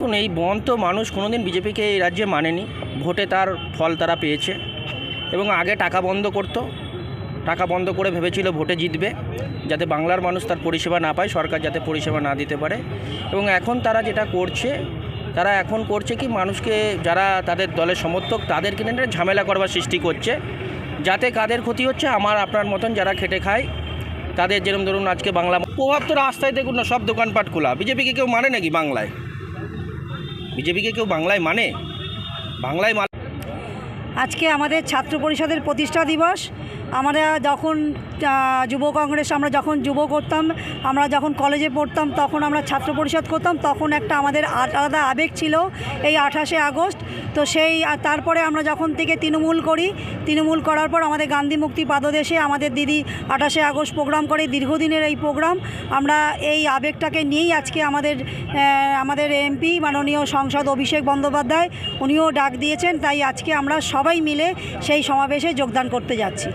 এই বন তো মানুষ কোনোদিন বিজেপিকে এই রাজ্যে মানেনি। ভোটে তার ফল তারা পেয়েছে। এবং আগে টাকা বন্ধ করতো। টাকা বন্ধ করে ভেবেছিল ভোটে জিতবে, যাতে বাংলার মানুষ তার পরিষেবা না পায়, সরকার যাতে পরিষেবা না দিতে পারে। এবং এখন তারা যেটা করছে, তারা এখন করছে কি, মানুষকে যারা তাদের দলের সমর্থক তাদেরকে নিয়ে একটা ঝামেলা করবার সৃষ্টি করছে। যাতে কাদের ক্ষতি হচ্ছে, আমার, আপনার মতন যারা খেটে খায়, তাদের যেরকম ধরুন আজকে বাংলা প্রভাব তো রাস্তায় দেখুন না, সব দোকানপাট খোলা। বিজেপিকে কেউ মানে নাকি বাংলায়? বিজেপিকে কেউ বাংলায় মানে? বাংলায় মানে আজকে আমাদের ছাত্র পরিষদের প্রতিষ্ঠা দিবস। আমরা যখন যুব কংগ্রেস, আমরা যখন যুব করতাম, আমরা যখন কলেজে পড়তাম, তখন আমরা ছাত্র পরিষদ করতাম, তখন একটা আমাদের আলাদা আবেগ ছিল এই আঠাশে আগস্ট। তো সেই তারপরে আমরা যখন থেকে তৃণমূল করি, তৃণমূল করার পর আমাদের গান্ধী মুক্তি পাদদেশে আমাদের দিদি আঠাশে আগস্ট প্রোগ্রাম করে, দীর্ঘদিনের এই প্রোগ্রাম। আমরা এই আবেগটাকে নিয়েই আজকে আমাদের আমাদের এমপি, মাননীয় সংসদ অভিষেক বন্দ্যোপাধ্যায়, উনিও ডাক দিয়েছেন। তাই আজকে আমরা সবাই মিলে সেই সমাবেশে যোগদান করতে যাচ্ছি।